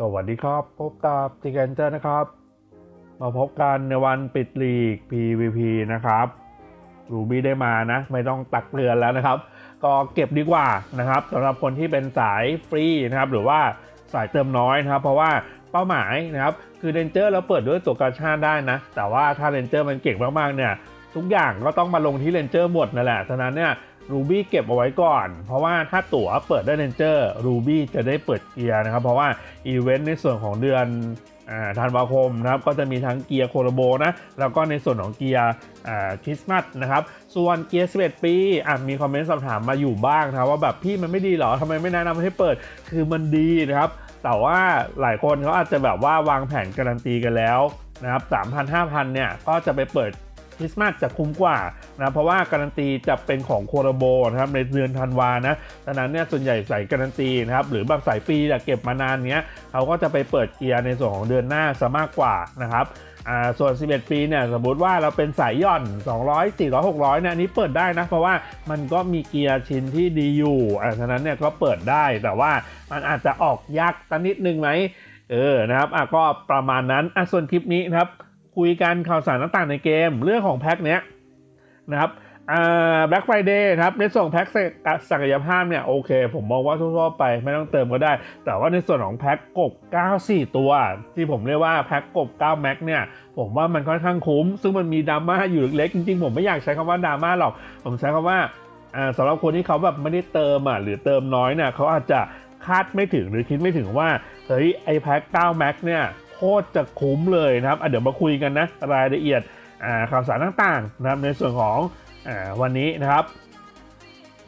สวัสดีครับ พบกับติเกนเจอร์นะครับ มาพบกันในวันปิดลีก PVP นะครับรูบี้ได้มานะ ไม่ต้องตักเตือนแล้วนะครับ ก็เก็บดีกว่านะครับสำหรับคนที่เป็นสายฟรีนะครับ หรือว่าสายเติมน้อยนะครับ เพราะว่าเป้าหมายนะครับ คือเรนเจอร์เราเปิดด้วยตัวกาชาติได้นะ แต่ว่าถ้าเรนเจอร์มันเก่งมากๆเนี่ย ทุกอย่างก็ต้องมาลงที่เรนเจอร์หมดนั่นแหละฉะนั้นเนี่ย รูบี้เก็บเอาไว้ก่อน เพราะว่าถ้าตั๋วเปิดได้เรนเจอร์รูบี้จะได้เปิดเกียร์นะครับ เพราะว่าอีเวนต์ในส่วนของเดือนอธันวาคมนะครับก็จะมีทั้งเกียร์โคโรโบนะแล้วก็ในส่วนของเกียร์คริสต์มาสนะครับส่วนเกียร์ 11 ปีมีคอมเมนต์สอบถามมาอยู่บ้างนะว่าแบบพี่มันไม่ดีหรอทำไมไม่แนะนำให้เปิดคือมันดีนะครับ แต่ว่าหลายคนเขาอาจจะแบบว่าวางแผนการันตีกันแล้วนะครับ3,000 5,000เนี่ยก็จะไปเปิด ริสต์มาสจะคุ้มกว่านะเพราะว่าการันตีจะเป็นของโคโรโบนะครับในเดือนธันวานะดังนั้นเนี่ยส่วนใหญ่ใส่การันตีนะครับหรือบางสายฟรีเนี่เก็บมานานเนี้ยเขาก็จะไปเปิดเกียร์ในส่วนของเดือนหน้าซะมากกว่านะครับอ่าส่วน 11 ปี เนี่ย สมมติว่าเราเป็นสายย่อน 200 400 600 เนี่ย อันนี้เปิดได้นะ เพราะว่ามันก็มีเกียร์ชิ้นที่ดีอยู่อ่าฉะนั้น เนี่ย ก็เปิดได้ แต่ว่ามันอาจจะออกยากตันนิดนึงไหม เออ นะครับ อะ ก็ประมาณนั้น อะ ส่วนคลิปนี้นะครับ คุยกันข่าวสารต่างๆในเกม เรื่องของแพ็คเนี้ยนะครับอ่า Black Friday นะครับในส่วนแพ็คศักยภาพเนี่ยโอเค ผมมองว่าทั่วๆไปไม่ต้องเติมก็ได้ แต่ว่าในส่วนของแพ็คกบ 94 ตัว ที่ผมเรียกว่าแพ็คกบ9 Max เนี่ย ผมว่ามันค่อนข้างคุ้ม ซึ่งมันมีดราม่าอยู่เล็กจริงๆ ผมไม่อยากใช้คำว่าดราม่าหรอก ผมใช้คำว่าอ่าสำหรับคนที่เขาแบบไม่ได้เติมอะหรือเติมน้อยเนี่ยเขาอาจจะคาดไม่ถึงหรือคิดไม่ถึงว่าเฮ้ยไอแพ็ค9 Max เนี่ย ตรจะคุ้มเลยนะครับเดี๋ยวมาคุยกันนะรายละเอียดข่าวสารต่างๆนะครับในส่วนของอวันนี้นะครับ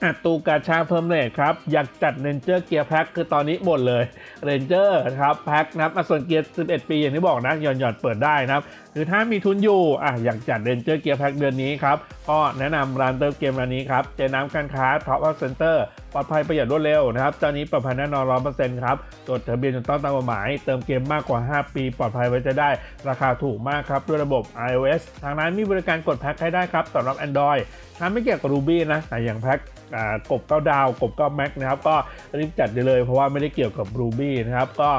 อะตูกาชาเพิ่มเลทครับอยากจัดเรนเจอร์เกียร์แพ็คคือตอนนี้หมดเลยเรนเจอร์ครับแพ็คนะครับส่วนเกียร์ 11 ปีอย่างที่บอกนะหย่อนหย่อนๆเปิดได้นะครับ รือถ้ามีทุนอยู่อะอยากจัดเรนเจอร์เกียร์แพ็คเดือนนี้ครับก็แนะนำร้านเติมเกมร้านนี้ครับเจน้ำการค้าท็อปอัพเซ็นเตอร์ปลอดภัยประหยัดรวดเร็วนะครับเจ้านี้ปลอดภัยแน่นอนร้อยเปอร์เซ็นต์ครับจดทะเบียนถูกต้องตามกฎหมาย เติมเกมมากกว่า 5 ปี ปลอดภัยไว้ใจะได้ ราคาถูกมากครับด้วยระบบ iOS ทางร้านมีบริการกดแพ็คให้ได้ครับสำหรับ Android ถ้าไม่เกี่ยวกับ Ruby นะแต่อย่างแพ็คอ่ากบ9ดาว กบ9 Max นะครับก็รีบจัดได้เลยเพราะว่าไม่ได้เกี่ยวกับ Ruby นะครับก็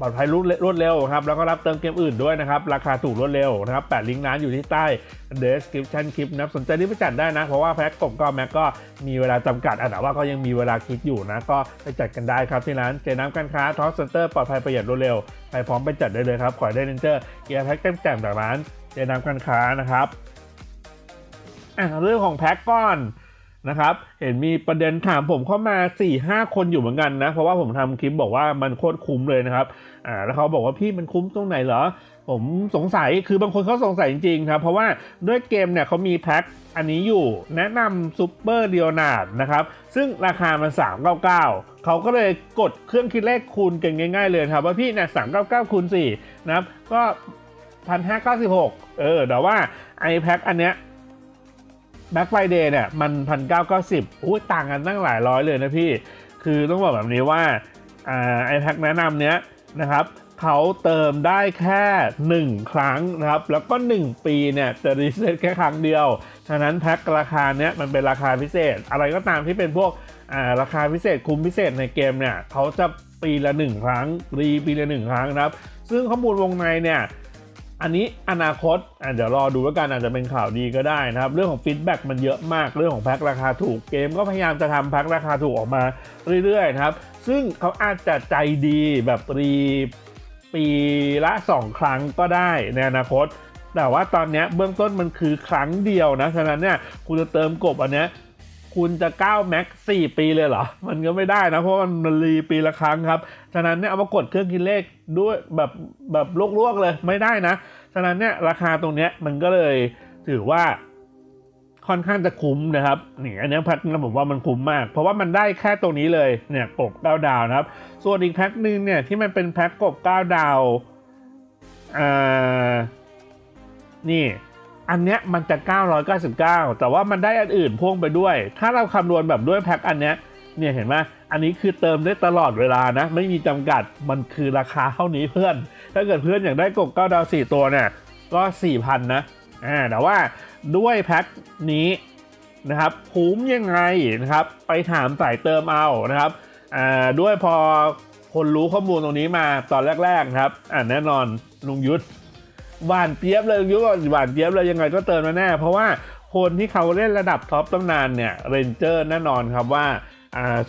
ปลอดภัยรวดเร็วครับแล้วก็รับเติมเกมอื่นด้วยนะครับ ราคาถูกรวดเร็วนะครับแปดลิงก์ร้านอยู่ที่ใต้ description คลิปนะครับสนใจรีบไปจัดได้นะ เพราะว่าแพ็กกบก็แม็กก็มีเวลาจำกัดอะแต่ว่าก็ยังมีเวลาคิดอยู่นะ ก็ไปจัดกันได้ครับที่ร้านเจน้ำการค้าท็อสเซ็นเตอร์ปลอดภัยประหยัดรวดเร็วไปพร้อมไปจัดได้เลยครับขอได้เรนเจอร์เกียร์แพ็กแจ่มๆจากร้านเจน้ำการค้านะครับอะเรื่องของแพ็กก่อน นะครับ เห็นมีประเด็นถามผมเข้ามา4ี่ห้าคนอยู่เหมือนกันนะ เพราะว่าผมทำคลิปบอกว่ามันโคตรคุ้มเลยนะครับ อ่า แล้วเขาบอกว่าพี่มันคุ้มตรงไหนเหรอ ผมสงสัย คือบางคนเขาสงสัยจริงๆครับ เพราะว่าด้วยเกมเนี่ยเขามีแพ็คอันนี้อยู่แนะนำซูเปอร์เดียนาดนะครับ ซึ่งราคามัน 399 เขาก็เลยกดเครื่องคิดเลขคูณกันง่าย ๆ เลยครับว่าพี่เนี่ย399คูณ4นะครับ ก็1,596เออ แต่ว่าไอแพ็คอันเนี้ย แบ็คไฟเดย์เนี่ยมันพันเก้าเก้าสิบอุ้ยต่างกันตั้งหลายร้อยเลยนะพี่ คือต้องบอกแบบนี้ว่าไอแพ็คแนะนำเนี้ยนะครับเขาเติมได้แค่ 1 ครั้งนะครับ แล้วก็ 1 ปีเนี่ยจะรีเซ็ตแค่ครั้งเดียว ฉะนั้นแพ็คราคาเนี้ยมันเป็นราคาพิเศษ อะไรก็ตามที่เป็นพวกราคาพิเศษคุ้มพิเศษในเกมเนี่ยเขาจะปีละ 1 ครั้งรีปีละ 1 ครั้งนะครับ ซึ่งข้อมูลวงในเนี่ย อันนี้อนาคตอะเดี๋ยวรอดูว่ากันอาจจะเป็นข่าวดีก็ได้นะครับ เรื่องของฟีดแบ็กมันเยอะมากเรื่องของแพ็คราคาถูกเกมก็พยายามจะทำแพ็คราคาถูกออกมาเรื่อยๆนะครับซึ่งเขาอาจจะใจดีแบบรีปีละ 2 ครั้งก็ได้ในอนาคต แต่ว่าตอนนี้เบื้องต้นมันคือครั้งเดียวนะ ฉะนั้นเนี่ยคุณจะเติมกบอันเนี้ย คุณจะ9แม็ก4ปีเลยเหรอ มันก็ไม่ได้นะ เพราะมันรีปีละครั้งครับ ฉะนั้นเนี่ยเอามากดเครื่องคิดเลขด้วยแบบแบบลวกๆเลยไม่ได้นะ ฉะนั้นเนี่ยราคาตรงเนี้ยมันก็เลยถือว่าค่อนข้างจะคุ้มนะครับนี่อันนี้แพ็คนึงผมว่ามันคุ้มมาก เพราะว่ามันได้แค่ตรงนี้เลยเนี่ยกบ9ดาวนะครับ ส่วนอีกแพ็คหนึ่งเนี่ยที่มันเป็นแพ็คกบ9ดาวอ่านี่ อันเนี้ยมันจะ 999 แต่ว่ามันได้อันอื่นพ่วงไปด้วย ถ้าเราคำนวณแบบด้วยแพ็คอันเนี้ยเนี่ยเห็นไหมอันนี้คือเติมได้ตลอดเวลานะ ไม่มีจำกัดมันคือราคาเท่านี้เพื่อน ถ้าเกิดเพื่อนอยากได้กบ9ดาว4ตัวเนี่ยก็4,000นะอ่าแต่ว่าด้วยแพ็คนี้นะครับคุ้มยังไงนะครับไปถามสายเติมเอานะครับอ่าด้วยพอคนรู้ข้อมูลตรงนี้มาตอนแรกๆนะครับอ่าแน่นอนลุงยุทธ หวานเจี๊ยบเลยยุทธบอกหวานเจี๊ยบเลยยังไงก็เติมมาแน่เพราะว่าคนที่เขาเล่นระดับท็อปตั้งนานเนี่ยเรนเจอร์แน่นอนครับว่า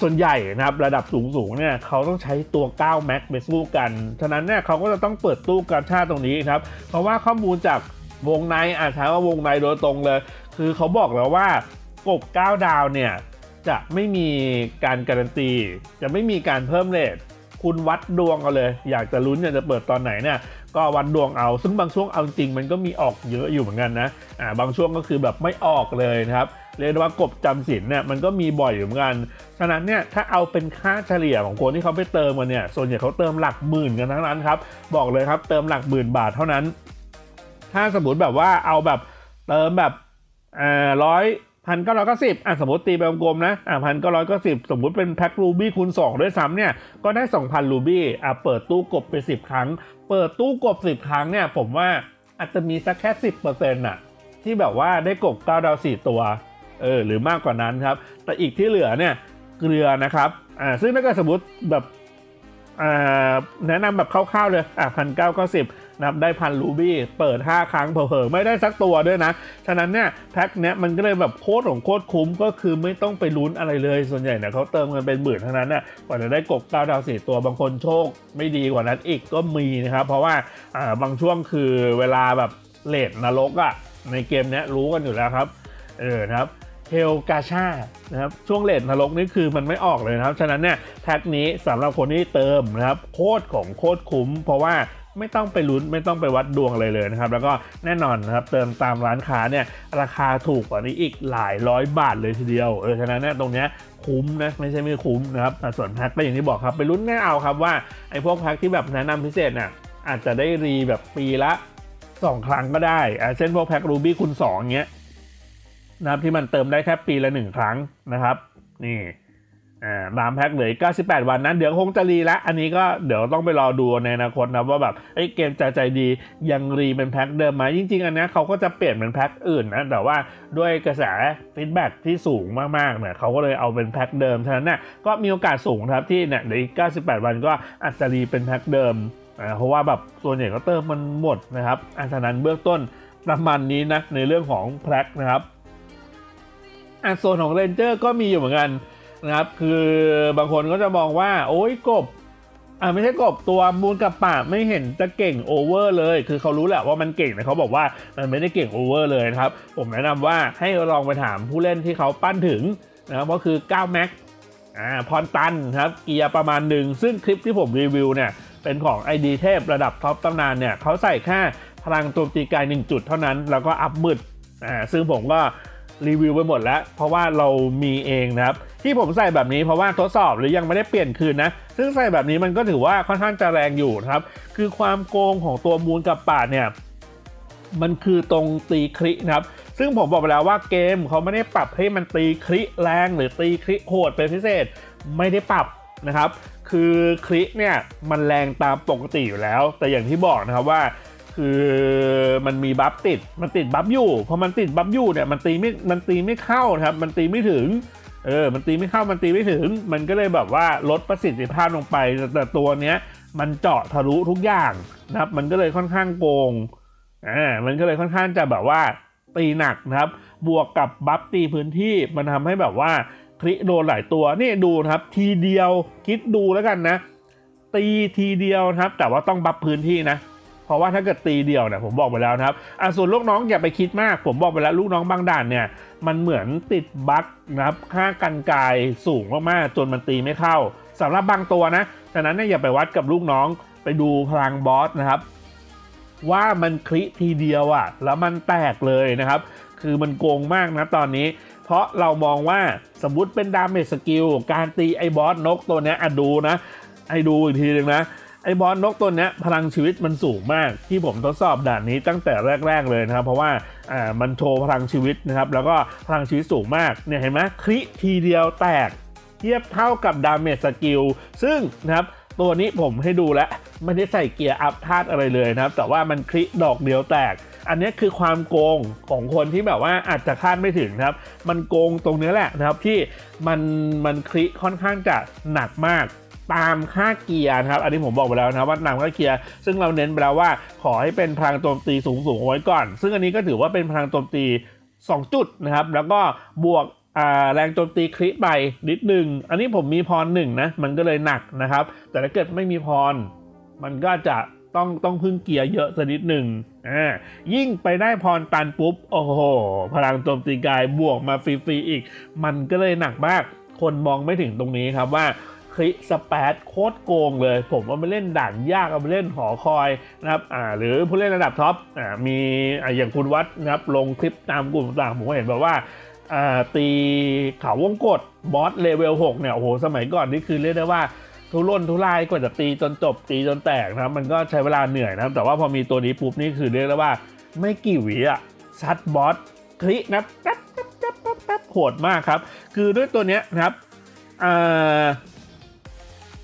ส่วนใหญ่นะครับระดับสูงๆเนี่ยเขาต้องใช้ตัว9 Max ไปสู้กัน ฉะนั้นเนี่ยเขาก็จะต้องเปิดตู้กาชาตรงนี้ครับ เพราะว่าข้อมูลจากวงในอาจใช้ว่าวงในโดยตรงเลย คือเขาบอกแล้วว่ากบ 9 ดาวเนี่ยจะไม่มีการการันตี จะไม่มีการเพิ่มเรท คุณวัดดวงเอาเลย อยากจะลุ้นอยากจะเปิดตอนไหนเนี่ยก็วัดดวงเอา ซึ่งบางช่วงเอาจริงมันก็มีออกเยอะอยู่เหมือนกันนะอ่าบางช่วงก็คือแบบไม่ออกเลยนะครับเรียกว่ากบจำศีลเนี่ยมันก็มีบ่อยอยู่เหมือนกัน ฉะนั้นเนี่ยถ้าเอาเป็นค่าเฉลี่ยของคนที่เขาไปเติมกันเนี่ย ส่วนใหญ่เขาเติมหลักหมื่นกันทั้งนั้นครับ บอกเลยครับเติมหลักหมื่นบาทเท่านั้น ถ้าสมมติแบบว่าเอาแบบเติมแบบอ่าร้อย พันเก้าร้อยเก้าสิบอะสมมติตีไปกลมๆนะอะพันเก้าร้อยเก้าสิบสมมติเป็นแพ็ครูบี้คูณสองด้วยซ้ำเนี่ยก็ได้สองพันรูบี้อะเปิดตู้กบไปสิบครั้ง เปิดตู้กบสิบครั้งเนี่ยผมว่าอาจจะมีสักแค่สิบเปอร์เซ็นต์ะที่แบบว่าได้กบเก้าดาวสี่ตัวเออหรือมากกว่านั้นครับ แต่อีกที่เหลือเนี่ยเกลือนะครับอ่าซึ่งถ้าเกิดสมมติแบบ แนะนำแบบคร่าวๆเลยอะพันเก้าก้าสิบนับได้พันรูบี้เปิด 5 ครั้งเผลอๆไม่ได้สักตัวด้วยนะ ฉะนั้นเนี่ยแพ็คเนี้ยมันก็เลยแบบโคตรของโคตรคุ้มก็คือไม่ต้องไปลุ้นอะไรเลย ส่วนใหญ่เนี่ยเขาเติมกันเป็นหมื่นเท่านั้นน่ะกว่าจะได้กบ9ดาวสี่ตัวบางคนโชคไม่ดีกว่านั้นอีกก็มีนะครับ เพราะว่าอ่าบางช่วงคือเวลาแบบเลดนรกอะ่ะในเกมเนี้ยรู้กันอยู่แล้วครับเออนะครับ เฮลกาชานะครับช่วงเลดนรกนี่คือมันไม่ออกเลยนะครับ ฉะนั้นเนี่ยแพ็คนี้สำหรับคนที่เติมนะครับโคตรของโคตรคุ้ม เพราะว่าไม่ต้องไปลุ้นไม่ต้องไปวัดดวงอะไรเลยนะครับ แล้วก็แน่นอนนะครับเติมตามร้านค้าเนี่ยราคาถูกกว่านี้อีกหลายร้อยบาทเลยทีเดียวเออฉะนั้นเนี่ยตรงเนี้ยคุ้มนะไม่ใช่ไม่คุ้มนะครับแต่ส่วนแพ็คก็อย่างที่บอกครับไปลุ้นแน่เอาครับว่าไอ้พวกแพ็คที่แบบแนะนำพิเศษเนี่ยอาจจะได้รีแบบปีละ 2 ครั้งก็ได้เช่นพวกแพ็ครูบี้คูณ2เงี้ย นะครับที่มันเติมได้แค่ปีละ1ครั้งนะครับ นี่อ่ามแพ็คเหลือ 98 วันนั้นเดี๋ยวคงจะรีละอันนี้ก็เดี๋ยวต้องไปรอดูในอนาคตนะว่าแบบเอ้เกมใจใจดียังรีเป็นแพ็คเดิมไหมจริง ๆ อันนี้เขาก็จะเปลี่ยนเป็นแพ็คอื่นนะแต่ว่าด้วยกระแสฟีดแบ็ที่สูงมากๆเนี่ยเขาก็เลยเอาเป็นแพ็คเดิมฉะนั้นเนี่ยก็มีโอกาสสูงครับที่เนี่ยเหลืออีก 98 วันก็อาจจะรีเป็นแพ็คเดิมเพราะว่าแบบส่วนใหญ่ก็เติมมันหมดนะครับอันฉะนั้นเบื้องต้นประมาณนี้นะในเรื่องของแพ็คนะครับ อะโซนของเรนเจอร์ก็มีอยู่เหมือนกันนะครับ คือบางคนก็จะมองว่า โอ้ยกบอ่าไม่ใช่กบตัวมูลกับป่าไม่เห็นจะเก่งโอเวอร์เลย คือเขารู้แหละว่ามันเก่งแต่เขาบอกว่ามันไม่ได้เก่งโอเวอร์เลยนะครับ ผมแนะนำว่าให้ลองไปถามผู้เล่นที่เขาปั้นถึงนะครับก็คือ9แม็กอ่าพรตันครับเกียร์ประมาณหนึ่ง ซึ่งคลิปที่ผมรีวิวเนี่ย เป็นของ ID เทพระดับท็อปตำนานเนี่ยเขาใส่แค่พลังโจมตีกาย 1 จุดเท่านั้น แล้วก็อัพมืดอ่าซึ่งผมก็ รีวิวไปหมดแล้ว เพราะว่าเรามีเองนะครับ ที่ผมใส่แบบนี้เพราะว่าทดสอบหรือยังไม่ได้เปลี่ยนคืนนะ ซึ่งใส่แบบนี้มันก็ถือว่าค่อนข้างจะแรงอยู่นะครับ คือความโกงของตัวมูลกับป่าดเนี่ยมันคือตรงตีครินะครับ ซึ่งผมบอกไปแล้วว่าเกมเขาไม่ได้ปรับให้มันตีคริแรงหรือตีคริโหดเป็นพิเศษไม่ได้ปรับนะครับ คือคริเนี่ยมันแรงตามปกติอยู่แล้ว แต่อย่างที่บอกนะครับว่า คือมันมีบัฟติด มันติดบัฟอยู่ พอมันติดบัฟอยู่เนี่ยมันตีไม่ มันตีไม่เข้านะครับ มันตีไม่ถึง เออ มันตีไม่เข้า มันตีไม่ถึง มันก็เลยแบบว่าลดประสิทธิภาพลงไป แต่ตัวเนี้ยมันเจาะทะลุทุกอย่างนะครับ มันก็เลยค่อนข้างโกง อ่า มันก็เลยค่อนข้างจะแบบว่าตีหนักนะครับ บวกกับบัฟตีพื้นที่ มันทำให้แบบว่าคลิโดนหลายตัว นี่ดูนะครับ ทีเดียวคิดดูแล้วกันนะ ตีทีเดียวนะครับ แต่ว่าต้องบัฟพื้นที่นะ เพราะว่าถ้าเกิดตีเดียวเนี่ยผมบอกไปแล้วนะครับอะส่วนลูกน้องอย่าไปคิดมาก ผมบอกไปแล้วลูกน้องบางด่านเนี่ยมันเหมือนติดบั๊กนะครับค่ากันไกายสูงมากๆจนมันตีไม่เข้าสำหรับบางตัวนะฉะนั้นเนี่ยอย่าไปวัดกับลูกน้องไปดูพลังบอสนะครับ ว่ามันคลิทีเดียวอะ่ะแล้วมันแตกเลยนะครับ คือมันโกงมากนะตอนนี้เพราะเรามองว่าสมมติเป็นดาเมจสกิลการตีไอ้บอสนกตัวเนี้ยอะดูนะไอ้ดูอีกทีหนึ่งนะ ไอ้บอลนกตัวเนี้ยพลังชีวิตมันสูงมากที่ผมทดสอบด่านนี้ตั้งแต่แรก ๆเลยนะครับ เพราะว่าอ่ามันโชว์พลังชีวิตนะครับ แล้วก็พลังชีวิตสูงมากเนี่ยเห็นไหมคลิทีเดียวแตก เทียบเท่ากับดาเมจสกิลซึ่งนะครับตัวนี้ผมให้ดูแล้วไม่ได้ใส่เกียร์อัพธาตุอะไรเลยนะครับ แต่ว่ามันคลิดอกเดียวแตก อันนี้คือความโกงของคนที่แบบว่าอาจจะคาดไม่ถึงนะครับ มันโกงตรงนี้แหละนะครับที่มันมันคลิค่อนข้างจะหนักมาก ตามค่าเกียร์นะครับ อันนี้ผมบอกไปแล้วนะครับว่าตามค่าเกียร์ซึ่งเราเน้นไปแล้วว่าขอให้เป็นพลังโจมตีสูงสูงเอาไว้ก่อน ซึ่งอันนี้ก็ถือว่าเป็นพลังโจมตี 2 จุดนะครับ แล้วก็บวกแรงโจมตีคริปไปนิดหนึ่ง อันนี้ผมมีพรหนึ่งนะ มันก็เลยหนักนะครับ แต่ถ้าเกิดไม่มีพร มันก็จะต้องต้องพึ่งเกียร์เยอะสักนิดหนึ่งอ่ายิ่งไปได้พรตันปุ๊บ โอ้โห พลังโจมตีกายบวกมาฟรีๆอีก มันก็เลยหนักมาก คนมองไม่ถึงตรงนี้ครับว่า คริสเปดโคตรโกงเลย ผมเอาไปเล่นด่านยากเอาไปเล่นหอคอยนะครับอ่าหรือผู้เล่นระดับท็อปอ่ามีอ่าอย่างคุณวัดนะครับลงคลิปตามกลุ่มต่างผมก็เห็นแบบว่าอ่าตีเขาวงกดบอสเลเวล6เนี่ยโอ้โหสมัยก่อนนี่คือเรียกได้ว่าทุรนทุรายกว่าจะตีจนจบตีจนแตกนะครับมันก็ใช้เวลาเหนื่อยนะครับแต่ว่าพอมีตัวนี้ปุ๊บนี่คือเรียกได้ว่าไม่กี่หวีอะซัดบอสคลินะแป๊บแป๊บแป๊บแป๊บแป๊บโหดมากครับ คือด้วยตัวเนี้ยนะครับอ่า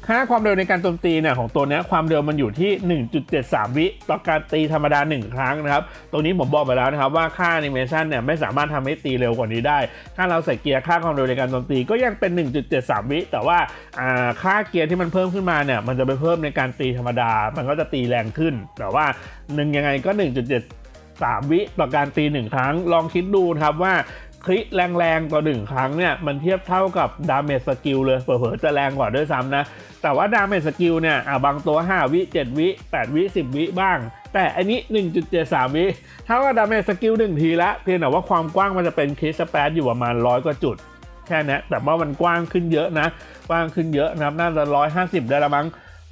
ค่าความเร็วในการโจมตีเนี่ยของตัวนี้ความเร็วมันอยู่ที่ 1.73 วิต่อการตีธรรมดา 1 ครั้งนะครับตรงนี้ผมบอกไปแล้วนะครับว่าค่าแอนิเมชันเนี่ยไม่สามารถทำให้ตีเร็วกว่านี้ได้ ถ้าเราใส่เกียร์ค่าความเร็วในการโจมตีก็ยังเป็น 1.73 วิ แต่ว่าค่าเกียร์ที่มันเพิ่มขึ้นมาเนี่ยมันจะไปเพิ่มในการตีธรรมดา มันก็จะตีแรงขึ้น แต่ว่าหนึ่งยังไงก็ 1.7 3 วิต่อการตี 1 ครั้ง ลองคิดดูนะครับว่า คลิแรงๆต่อ1ครั้งเนี่ย มันเทียบเท่ากับดาเมจสกิลเลยเผลอๆจะแรงกว่าด้วยซ้ำนะ แต่ว่าดาเมจสกิลเนี่ยอะบางตัว 5 วิ 7 วิ 8 วิ 10 วิบ้าง แต่อันนี้ 1.73 วิเท่ากับดาเมจสกิล1ทีละ เพียงแต่ว่าความกว้างมันจะเป็นคริสแปดอยู่ประมาณ100กว่าจุดแค่นี้แต่ว่ามันกว้างขึ้นเยอะนะ กว้างขึ้นเยอะนะครับน่าจะ150 ได้ละมั้ง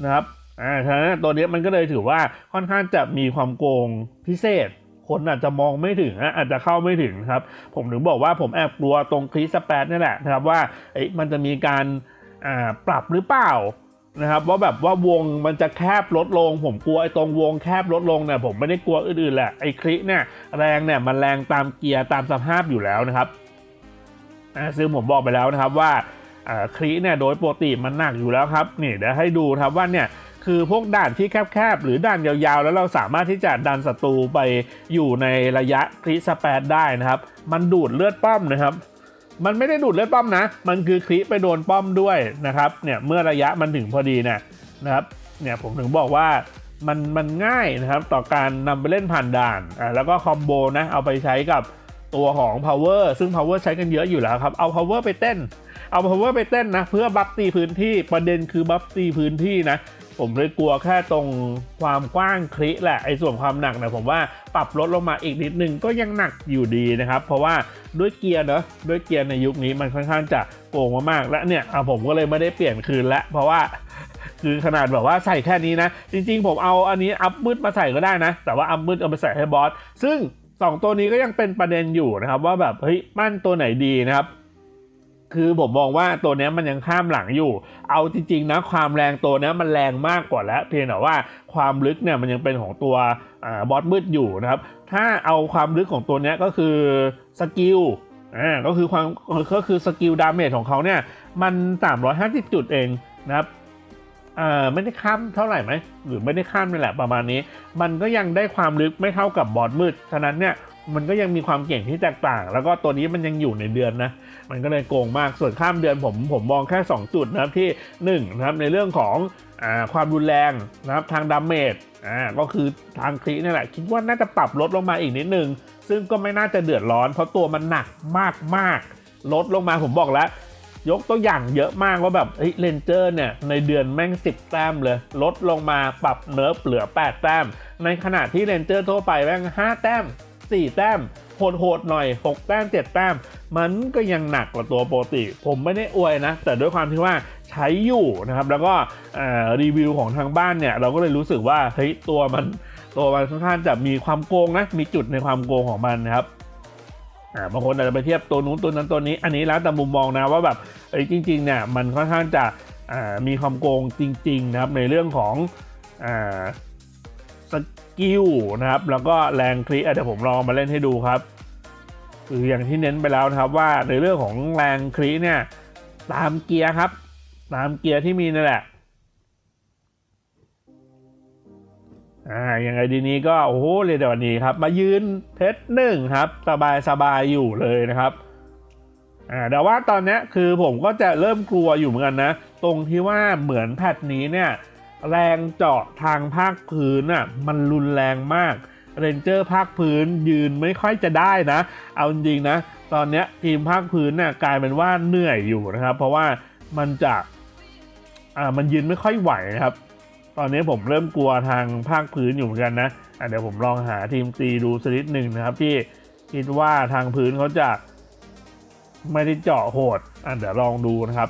นะครับอ่าฉะนั้นตัวนี้มันก็เลยถือว่าค่อนข้างจะมีความโกงพิเศษ คนอาจจะมองไม่ถึงนะอาจจะเข้าไม่ถึงครับ ผมถึงบอกว่าผมแอบกลัวตรงคริสแปดนี่แหละนะครับว่ามันจะมีการปรับหรือเปล่านะครับว่าแบบว่าวงมันจะแคบลดลง ผมกลัวไอ้ตรงวงแคบลดลงเนี่ยผมไม่ได้กลัวอื่นๆแหละไอ้คลิเนี่ยแรงเนี่ยมันแรงตามเกียร์ตามสภาพอยู่แล้วนะครับซึ่งผมบอกไปแล้วนะครับว่าอ่าคลิเนี่ยโดยปกติมันหนักอยู่แล้วครับนี่เดี๋ยวให้ดูครับว่าเนี่ย คือพวกด่านที่แคบๆ หรือด่านยาวๆ แล้วเราสามารถที่จะดันศัตรูไปอยู่ในระยะคริสแปดได้นะครับ มันดูดเลือดป้อมนะครับ มันไม่ได้ดูดเลือดป้อมนะ มันคือคลิไปโดนป้อมด้วยนะครับเนี่ยเมื่อระยะมันถึงพอดีเนี่ยนะครับเนี่ยผมถึงบอกว่ามันมันง่ายนะครับต่อการนำไปเล่นผ่านด่านอ่าแล้วก็คอมโบนะเอาไปใช้กับตัวของ power ซึ่ง power ใช้กันเยอะอยู่แล้วครับ เอา power ไปเต้น เอา power ไปเต้นนะ เพื่อบัฟตีพื้นที่ ประเด็นคือบัฟตีพื้นที่นะ ผมเลยกลัวแค่ตรงความกว้างคลิแหละไอ้ส่วนความหนักนี่ยผมว่าปรับลดลงมาอีกนิดนึงก็ยังหนักอยู่ดีนะครับ เพราะว่าด้วยเกียร์เนอะด้วยเกียร์ในยุคนี้มันค่อนข้างจะโกงมากๆและเนี่ยผมก็เลยไม่ได้เปลี่ยนคืนละเพราะว่าคือขนาดแบบว่าใส่แค่นี้นะ จริงๆ ผมเอาอันนี้อัพมืดมาใส่ก็ได้นะ แต่ว่าอัพมืดเอาไปใส่ให้บอสซึ่ง 2 ตัวนี้ก็ยังเป็นประเด็นอยู่นะครับ ว่าแบบเฮ้ยมั่นตัวไหนดีนะครับ คือผมมองว่าตัวนี้มันยังข้ามหลังอยู่ เอาจริงๆนะความแรงตัวนี้มันแรงมากกว่าแล้วเพียงแต่ว่าความลึกเนี่ยมันยังเป็นของตัวอบอสมืดอยู่นะครับ ถ้าเอาความลึกของตัวนี้ก็คือสกิลอ่าก็คือความก็คือสกิลดาเมจของเขาเนี่ยมัน 350 จุดเองนะครับอ่าไม่ได้ข้ามเท่าไหร่ไหมหรือไม่ได้ข้ามนี่แหละประมาณนี้ มันก็ยังได้ความลึกไม่เท่ากับบอสมืดฉะนั้นเนี่ย มันก็ยังมีความเก่งที่แตกต่าง แล้วก็ตัวนี้มันยังอยู่ในเดือนนะ มันก็เลยโกงมากส่วนข้ามเดือนผมผมมองแค่ 2 จุดนะครับที่1นะครับในเรื่องของอความรุนแรงนะครับทางดาเมจอ่าก็คือทางคลินี่แหละ คิดว่าน่าจะปรับลดลงมาอีกนิดนึง ซึ่งก็ไม่น่าจะเดือดร้อน เพราะตัวมันหนักมากมากๆลดลงมาผมบอกแล้วยกตัวอย่างเยอะมากว่าแบบเฮ้ยเลนเจอร์เนี่ย ในเดือนแม่ง 10 แต้มเลย ลดลงมาปรับเนิร์ฟเหลือ 8 แต้ม ในขณะที่เลนเจอร์ทั่วไปแม่ง 5 แต้ม 4 แต้มโหดๆหน่อย 6 แต้ม 7 แต้ม มันก็ยังหนักกว่าตัวปกติ ผมไม่ได้อวยนะ แต่ด้วยความที่ว่าใช้อยู่นะครับ แล้วก็รีวิวของทางบ้านเนี่ย เราก็เลยรู้สึกว่าเฮ้ยตัวมันตัวมันค่อนข้างจะมีความโกงนะ มีจุดในความโกงของมันนะครับบางคนอาจจะไปเทียบตัวนู้นตัวนั้นตัวนี้ อันนี้แล้วแต่มุมมองนะว่าแบบเอ้ยจริงๆเนี่ยมันค่อนข้างจะมีความโกงจริงๆนะครับในเรื่องของ กิลนะครับ แล้วก็แรงคลิกเดี๋ยวผมลองมาเล่นให้ดูครับคืออย่างที่เน้นไปแล้วนะครับว่าในเรื่องของแรงคลิกเนี่ยตามเกียร์ครับ ตามเกียร์ที่มีนั่นแหละอ่าอยังไงดีนี้ก็โอ้โหเลยเดี๋ยววันนี้ครับ มายืนเพชรหนึ่งครับ สบายสบายอยู่เลยนะครับอ่าแต่ว่าตอนนี้คือผมก็จะเริ่มกลัวอยู่เหมือนกันนะ ตรงที่ว่าเหมือนแพทนี้เนี่ย แรงเจาะทางภาคพื้นอะมันรุนแรงมากเรนเจอร์ภาคพื้นยืนไม่ค่อยจะได้นะ เอาจริงนะ ตอนเนี้ยทีมภาคพื้นเนี่ยกลายเป็นว่าเหนื่อยอยู่นะครับ เพราะว่ามันจะอ่ามันยืนไม่ค่อยไหวนะครับ ตอนนี้ผมเริ่มกลัวทางภาคพื้นอยู่เหมือนกันนะะเดี๋ยวผมลองหาทีมตีดูสักนิดหนึ่งนะครับ ที่คิดว่าทางพื้นเขาจะไม่ได้เจาะโหดอะเดี๋ยวลองดูนะครับ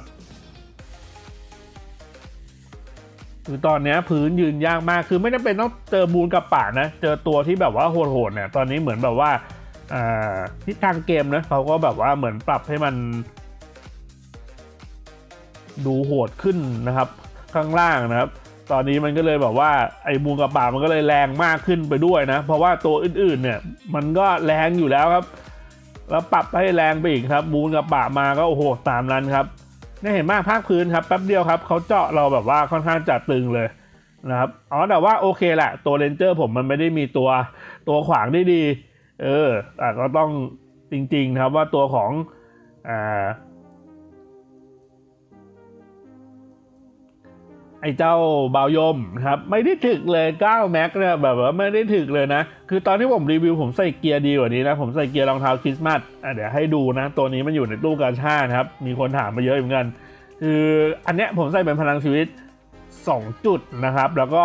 คือตอนนี้พื้นยืนยากมากคือไม่จำเป็นต้องเจอบูนกับป่านะ เจอตัวที่แบบว่าโหดๆเนี่ยตอนนี้เหมือนแบบว่าอ่าทิศทางเกมนะเขาก็แบบว่าเหมือนปรับให้มัน ดูโหดขึ้นนะครับ ข้างล่างนะครับ ตอนนี้มันก็เลยแบบว่าไอ้บูนกับป่ามันก็เลยแรงมากขึ้นไปด้วยนะ เพราะว่าตัวอื่นๆ เนี่ย มันก็แรงอยู่แล้วครับ แล้วปรับให้แรงไปอีกครับ บูนกับป่ามาก็โอ้โหตามนั้นครับ นี่เห็นมากภาคพื้นครับแป๊บเดียวครับเขาเจาะเราแบบว่าค่อนข้างจัดตึงเลยนะครับอ๋อแต่ว่าโอเคแหละตัวเรนเจอร์ผมมันไม่ได้มีตัวตัวขวางได้ดี เออแต่ก็ต้องจริงๆนะครับว่าตัวของอ่า ไอ้เจ้าเบายมครับไม่ได้ถึกเลย9แม็กเนี่ยแบบว่าไม่ได้ถึกเลยนะ คือตอนที่ผมรีวิวผมใส่เกียร์ดีกว่านี้นะ ผมใส่เกียร์รองเท้าคริสต์มาสอะเดี๋ยวให้ดูนะ ตัวนี้มันอยู่ในตู้กาชาดครับ มีคนถามมาเยอะเหมือนกัน คืออันเนี้ยผมใส่เป็นพลังชีวิต 2 จุดนะครับ แล้วก็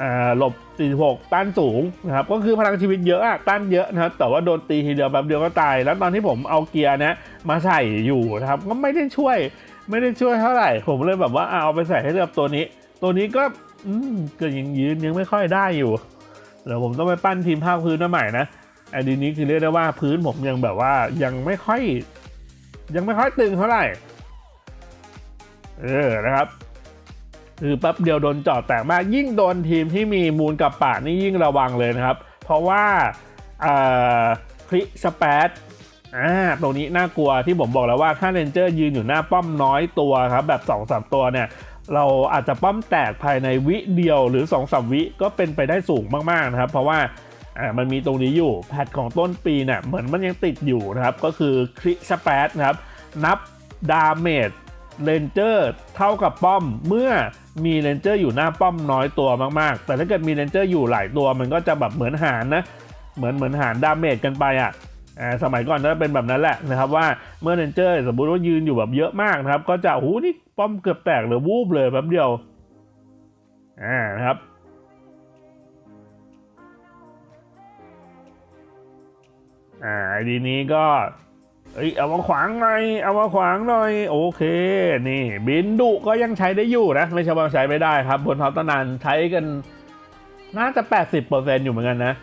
อ่าหลบ 46 ต้านสูงนะครับก็คือพลังชีวิตเยอะอะต้านเยอะนะครับแต่ว่าโดนตีทีเดียวแป๊บเดียวก็ตาย แล้วตอนที่ผมเอาเกียร์เนี้ยมาใส่อยู่นะครับก็ไม่ได้ช่วย ไม่ได้ช่วยเท่าไหร่ ผมเลยแบบว่าเอาไปใส่ให้กับตัวนี้ ตัวนี้ก็อืมก็ยังยืนยังไม่ค่อยได้อยู่เดี๋ยวผมต้องไปปั้นทีมภาคพื้นมาใหม่นะไอ้ดีนี้คือเรียกได้ว่าพื้นผมยังแบบว่ายังไม่ค่อย ยังไม่ค่อยตึงเท่าไหร่ เออนะครับคือแป๊บเดียวโดนจอดแตกมาก ยิ่งโดนทีมที่มีมูลกับปานี่ยิ่งระวังเลยนะครับ เพราะว่าคริสเปด อ่าตรงนี้น่ากลัวที่ผมบอกแล้วว่าถ้าเรนเจอร์ยืนอยู่หน้าป้อมน้อยตัวครับแบบ2อสตัวเนี่ยเราอาจจะป้อมแตกภายในวิเดียวหรือ2อสวิก็เป็นไปได้สูงมากๆนะครับ เพราะว่าอ่ามันมีตรงนี้อยู่แพทของต้นปีเนี่ยเหมือนมันยังติดอยู่นะครับ ก็คือคริสเปดนะครับ นับดาเมจเรนเจอร์เท่ากับป้อมเมื่อมีเรนเจอร์อยู่หน้าป้อมน้อยตัวมากๆ แต่ถ้าเกิดมีเรนเจอร์อยู่หลายตัวมันก็จะแบบเหมือนหารนะ เหมือนเหมือนหารดาเมจกันไปอะ อ่าสมัยก่อนจะเป็นแบบนั้นแหละนะครับว่าเมื่อเรนเจอร์สมมติว่ายืนอยู่แบบเยอะมากนะครับ ก็จะโอ้โหนี่ป้อมเกือบแตกหรือวูบเลยแป๊บเดียวอ่านะครับอ่าไอดีนี้ก็เอ้ยเอามาขวางหน่อยเอามาขวางหน่อยโอเค นี่ บินดุก็ยังใช้ได้อยู่นะไม่ใช่ว่าใช้ไม่ได้ครับ บนท็อปตนานใช้กันน่าจะ 80%อยู่เหมือนกันนะ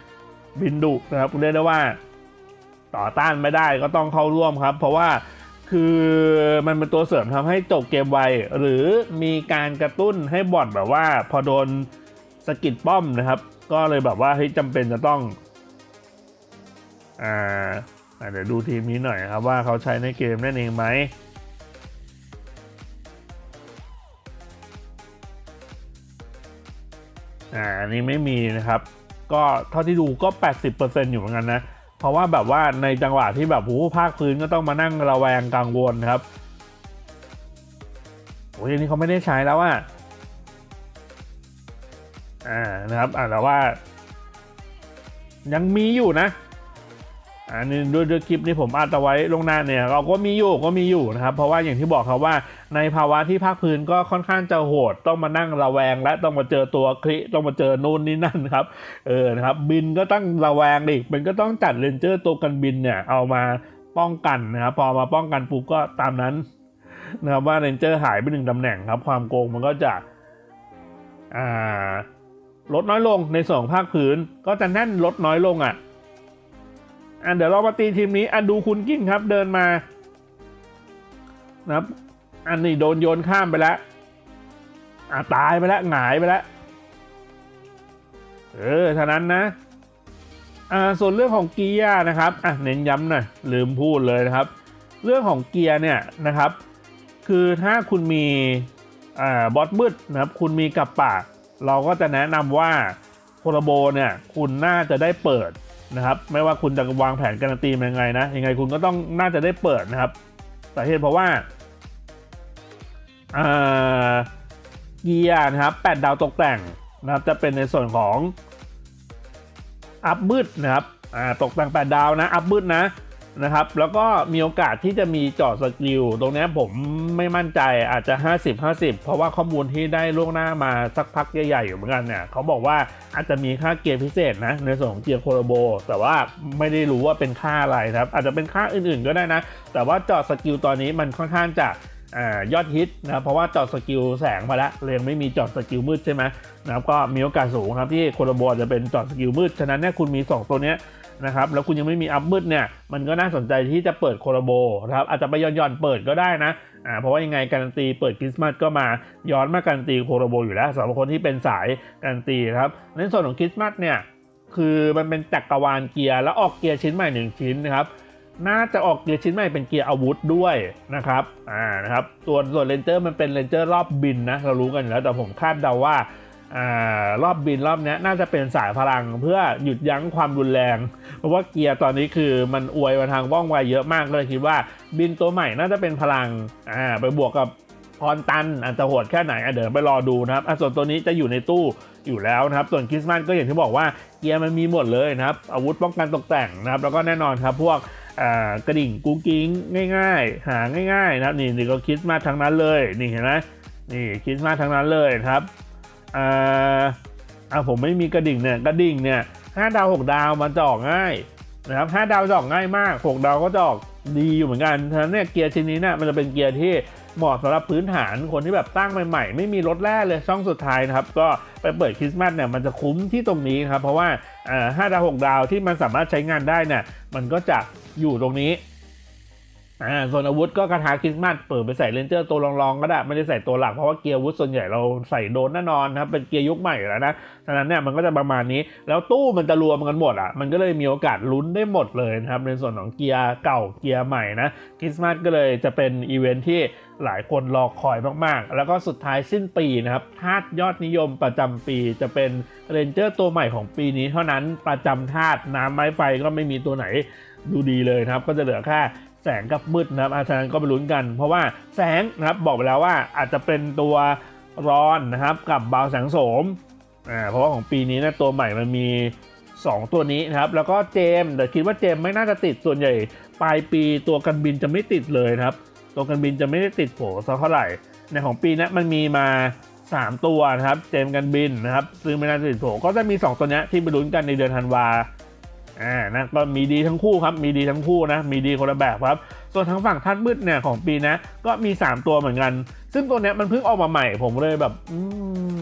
บินดุนะครับเรียกได้ว่า ต่อต้านไม่ได้ก็ต้องเข้าร่วมครับ เพราะว่าคือมันเป็นตัวเสริมทำให้จบเกมไว หรือมีการกระตุ้นให้บอดแบบว่า พอโดนสกิดป้อมนะครับ ก็เลยแบบว่าเฮ้ยจำเป็นจะต้องอ่าเดี๋ยวดูทีมนี้หน่อยครับว่าเขาใช้ในเกมนั่นเองไหมอ่าอันนี้ไม่มีนะครับ ก็เท่าที่ดูก็ 80%อยู่เหมือนกันนะ เพราะว่าแบบว่าในจังหวะที่แบบหูภาคพื้นก็ต้องมานั่งระแวงกังวลครับโอ้ยนนี้เขาไม่ได้ใช้แล้วอะอ่านะครับอ่าแต่ว่า ยังมีอยู่นะ อันนี้ด้วยด้วยคลิปนี้ผมอัดเอาไว้ลงหน้าเนี่ยเราก็มีอยู่ก็มีอยู่นะครับ เพราะว่าอย่างที่บอกครับว่าในภาวะที่ภาคพื้นก็ค่อนข้างจะโหด ต้องมานั่งระแวง และต้องมาเจอตัวคลิต้องมาเจอนู่นนี่นั่นครับเออนะครับบินก็ต้องระแวงอีกมันก็ต้องจัดเรนเจอร์ตัวกันบินเนี่ยเอามาป้องกันนะครับพอมาป้องกันปุ๊บก็ตามนั้นนะครับว่าเรนเจอร์หายไปหนึ่งตำแหน่งครับ ความโกงมันก็จะอ่าลดน้อยลงในส่วนของภาคพื้นก็จะแน่นลดน้อยลงอะ อะเดี๋ยวเรามาตีทีมนี้อะดูคุณกิ้งครับเดินมานะครับอันนี้โดนโยนข้ามไปแล้วอะตายไปแล้วหงายไปแล้วเออฉะนั้นนะอ่าส่วนเรื่องของเกียร์นะครับอะเน้นย้ำหน่อยลืมพูดเลยนะครับ เรื่องของเกียร์เนี่ยนะครับ คือถ้าคุณมีอ่าบอสมืดนะครับ คุณมีกับปาก เราก็จะแนะนำว่าโคโรโบเนี่ยคุณน่าจะได้เปิด นะครับ ไม่ว่าคุณจะวางแผนการันตีมันยังไงนะ ยังไงคุณก็ต้องน่าจะได้เปิดนะครับสาเหตุเพราะว่าเกียร์นะครับแปดดาวตกแต่งนะครับจะเป็นในส่วนของอัพมืดนะครับตกแต่งแปดดาวนะอัพมืดนะ นะครับ แล้วก็มีโอกาสที่จะมีจอดสกิล ตรงนี้ผมไม่มั่นใจอาจจะ 50 50 เพราะว่าข้อมูลที่ได้ล่วงหน้ามาสักพักใหญ่ๆอยู่เหมือนกันเนี่ยเขาบอกว่าอาจจะมีค่าเกียร์พิเศษนะในส่วนของเกียร์โคโรโบ แต่ว่าไม่ได้รู้ว่าเป็นค่าอะไรนะครับ อาจจะเป็นค่าอื่นๆก็ได้นะ แต่ว่าจอดสกิลตอนนี้มันค่อนข้างจะ อยอดฮิตนะเพราะว่าจอดสกิลแสงมาแล้วเลยงไม่มีจอดสกิลมืดใช่ไหมนะครับก็มีโอกาสสูงครับที่โคโรโบอจะเป็นจอดสกิลมืดฉะนั้นเนี่ยคุณมี 2 ตัวเนี้ยนะครับแล้วคุณยังไม่มีอัพมืดเนี่ยมันก็น่าสนใจที่จะเปิดโคโรโบนะครับอาจจะไปย่อนๆเปิดก็ได้นะอ่าเพราะว่ายังไงการันตีเปิดคริสต์มาสก็มาย้อนมาการันตีโคโรโบอยู่แล้วสำหรับคนที่เป็นสายการันตีครับในส่วนของคริสต์มาสเนี่ยคือมันเป็นจักรวาลเกียร์แล้วออกเกียร์ชิ้นใหม่หนึ่งชิ้นนะครับ น่าจะออกเกียร์ชิ้นใหม่เป็นเกียร์อาวุธด้วยนะครับอ่านะครับส่วนส่วนเลนเจอร์มันเป็นเลนเจอร์รอบบินนะเรารู้กันอยู่แล้วแต่ผมคาดเดาว่าอ่ารอบบินรอบนี้น่าจะเป็นสายพลังเพื่อหยุดยั้งความรุนแรง เพราะว่าเกียร์ตอนนี้คือมันอวยมาทางว่องไวเยอะมากเลยคิดว่าบินตัวใหม่น่าจะเป็นพลังอ่าไปบวกกับพรตันอาจจะโหดแค่ไหนเดี๋ยวไปรอดูนะครับส่วนตัวนี้จะอยู่ในตู้อยู่แล้วนะครับ ส่วนคริสต์มาสก็อย่างที่บอกว่าเกียร์มันมีหมดเลยนะครับ อาวุธป้องกันตกแต่งนะครับ แล้วก็แน่นอนครับพวก กระดิ่งกุ้งกิ้งง่าย ๆ หาง่ายๆนะครับนี่นี่ก็คริดมาทั้งนั้นเลยนี่เห็นไหมนี่คริดมาทั้งนั้นเลยครับอ่าอ่าผมไม่มีกระดิ่งเนี่ยกระดิ่งเนี่ยห้าดาวหกดาวมันจะออกง่ายนะครับห้าดาวจะออกง่ายมากหกดาวก็จะออกดีอยู่เหมือนกันฉะนั้นเนี่ยเกียร์ชิ้นนี้เนี่ยมันจะเป็นเกียร์ที่ เหมาะสำหรับพื้นฐานคนที่แบบตั้งใหม่ๆ ไม่มีรถแร่เลยช่องสุดท้ายนะครับ ก็ไปเปิดคริสต์มาสเนี่ยมันจะคุ้มที่ตรงนี้ครับ เพราะว่าอ่าห้าดาวหกดาวที่มันสามารถใช้งานได้เนี่ยมันก็จะอยู่ตรงนี้ อ่าส่วนอาวุธก็คาถาคริสต์มาสเปิดไปใส่เลนเจอร์ตัวรองๆก็ได้ไม่ได้ใส่ตัวหลักเพราะว่าเกียร์วุธส่วนใหญ่เราใส่โดนแน่นอนนะครับเป็นเกียร์ยุคใหม่แล้วนะฉะนั้นเนี่ยมันก็จะประมาณนี้ แล้วตู้มันจะรวมกันหมดอะมันก็เลยมีโอกาสลุ้นได้หมดเลยนะครับในส่วนของเกียร์เก่าเกียร์ใหม่นะคริสต์มาสก็เลยจะเป็นอีเวนท์ที่หลายคนรอคอยมากๆ แล้วก็สุดท้ายสิ้นปีนะครับธาตุยอดนิยมประจำปีจะเป็นเรนเจอร์ตัวใหม่ของปีนี้เท่านั้นประจำธาตุน้ำไม้ไฟก็ไม่มีตัวไหนดูดีเลยนะครับ ก็จะเหลือแค่ แสงกับมืดนะครับอาจารย์ก็ไปลุ้นกัน เพราะว่าแสงนะครับบอกไปแล้วว่าอาจจะเป็นตัวร้อนนะครับกับเบาแสงโสมอ่าเพราะว่าของปีนี้นะตัวใหม่มันมี 2 ตัวนี้นะครับ แล้วก็เจมส์แต่คิดว่าเจมไม่น่าจะติดส่วนใหญ่ ปลายปีตัวกันบินจะไม่ติดเลยนะครับ ตัวกันบินจะไม่ได้ติดโผสักเท่าไหร่ ในของปีนี้มันมีมา 3 ตัวนะครับ เจมกันบินนะครับ ซึ่งไม่น่าจะติดโผก็จะมี 2 ตัวนี้ที่ไปลุ้นกันในเดือนธันวา อ่านะก็มีดีทั้งคู่ครับ มีดีทั้งคู่นะ มีดีคนละแบบครับ ส่วนทางฝั่งท่านมืดเนี่ยของปีนะ ก็มี 3 ตัวเหมือนกัน ซึ่งตัวเนี้ยมันเพิ่งออกมาใหม่ ผมเลยแบบ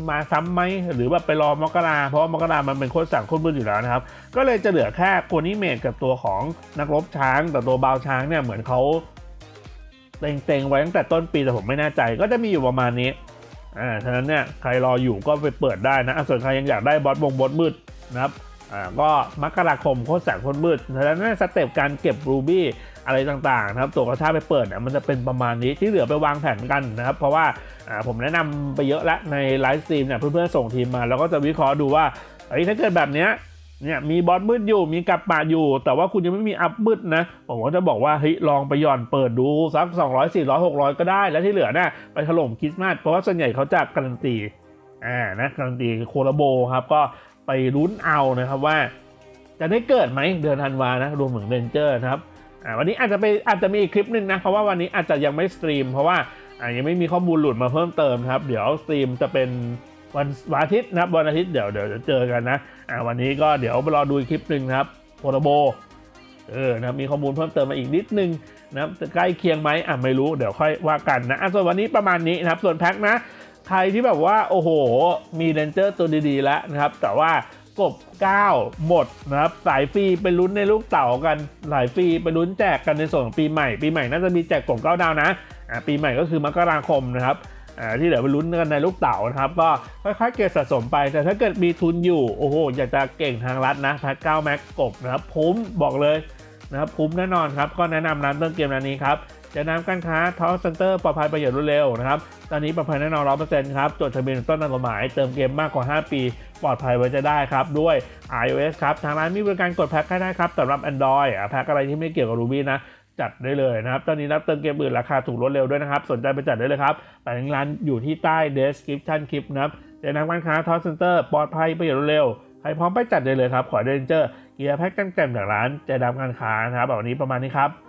มาซ้ำไหมหรือแบบไปรอมกราเพราะมกรามันเป็นโคตรสั่งโคตรมืดอยู่แล้วนะครับ ก็เลยจะเหลือแค่โคนิเมตกับตัวของนักรบช้าง แต่ตัวบาวช้างเนี่ยเหมือนเขาเต็งๆไว้ตั้งแต่ต้นปีแต่ผมไม่แน่ใจ ก็จะมีอยู่ประมาณนี้อ่าฉะนั้นเนี่ยใครรออยู่ก็ไปเปิดได้นะอะส่วนใครยังอยากได้บอสบงบอสมืดนะครับ อ่าก็มกราคมโคตรแสงโคตรมืดฉะนั้นเนี่ยสเต็ปการเก็บรูบี้อะไรต่างๆนะครับตัวกระชาไปเปิดเนี่ยมันจะเป็นประมาณนี้ที่เหลือไปวางแผนกันนะครับ เพราะว่าอ่าผมแนะนำไปเยอะแล้วในไลฟ์สตรีมเนี่ยเพื่อนๆส่งทีมมา แล้วก็จะวิเคราะห์ดูว่าเฮ้ถ้าเกิดแบบเนี้ยเนี่ยมีบอสมืดอยู่มีกับป่าอยู่ แต่ว่าคุณยังไม่มีอัพมืดนะผมก็จะบอกว่าเฮ้ยลองไปย่อนเปิดดูสัก 200 400 600 ก็ได้ แล้วที่เหลือเนี่ยไปถล่มคริสต์มาสเพราะว่าส่วนใหญ่เขาจะการันตีอ่านะการันตีโคลาโบครับก็ไปลุ้นเอานะครับว่า จะได้เกิดไหมเดือนธันวานะรวมถึงเรนเจอร์นะครับวันนี้อาจจะไปอาจจะมีอีกคลิปหนึ่งนะเพราะว่าวันนี้อาจจะยังไม่สตรีม เพราะว่ายังไม่มีข้อมูลหลุดมาเพิ่มเติมครับ เดี๋ยวสตรีมจะเป็นวันวันอาทิตย์นะครับวันอาทิตย์เดี๋ยวเดี๋ยวจะเจอกันนะวันนี้ก็เดี๋ยวไปรอดูคลิปหนึ่งครับโพลโบเออนะครับมีข้อมูลเพิ่มเติมมาอีกนิดนึงนะครับจะใกล้เคียงไหมอะไม่รู้เดี๋ยวค่อยว่ากันนะอะส่วนวันนี้ประมาณนี้นะครับส่วนแพ็คนะ ใครที่แบบว่าโอ้โห มีเรนเจอร์ตัวดีๆ แล้วนะครับ แต่ว่ากบ 9 หมดนะครับสายฟรีไปลุ้นในลูกเต๋ากันสายฟรีไปลุ้นแจกกันในส่วนของปีใหม่ ปีใหม่น่าจะมีแจกกบ9ดาวนะอ่าปีใหม่ก็คือมกราคมนะครับที่เหลือไปลุ้นกันในลูกเต๋านะครับก็ค่อยๆเก็บสะสมไป แต่ถ้าเกิดมีทุนอยู่โอ้โหอยากจะเก่งทางรัฐนะแพ็ค9แม็กกบนะครับคุ้มบอกเลยนะครับคุ้มแน่นอนครับก็แนะนำร้านเต้นเกมร้านนี้ครับ จะนำการค้าทอสเซ็นเตอร์ปลอดภัยประโยชน์รวดเร็วนะครับ ตอนนี้ปลอดภัยแน่นอนร้อยเปอร์เซ็นต์ครับ จดทะเบียนต้นกฎหมาย เติมเกมมากกว่า 5 ปี ปลอดภัยไว้จะได้ครับ ด้วย iOS ครับ ทางร้านมีบริการกดแพ็คให้ได้ครับสำหรับ Android อะแพ็คอะไรที่ไม่เกี่ยวกับ Ruby นะจัดได้เลยนะครับ ตอนนี้นับเติมเกมอื่นราคาถูกลดเร็วด้วยนะครับ สนใจไปจัดได้เลยครับแต่ทางร้านอยู่ที่ใต้ description คลิปนะครับเจอนักการค้าทอสเซนเตอร์ปลอดภัยประโยชน์เร็วใครพร้อมไปจัดได้เลยครับ ขอเดนเจอร์เกียร์แพ็คแจ่มๆจากร้านจดามการค้านะครับแบบนี้ประมาณนี้ครับ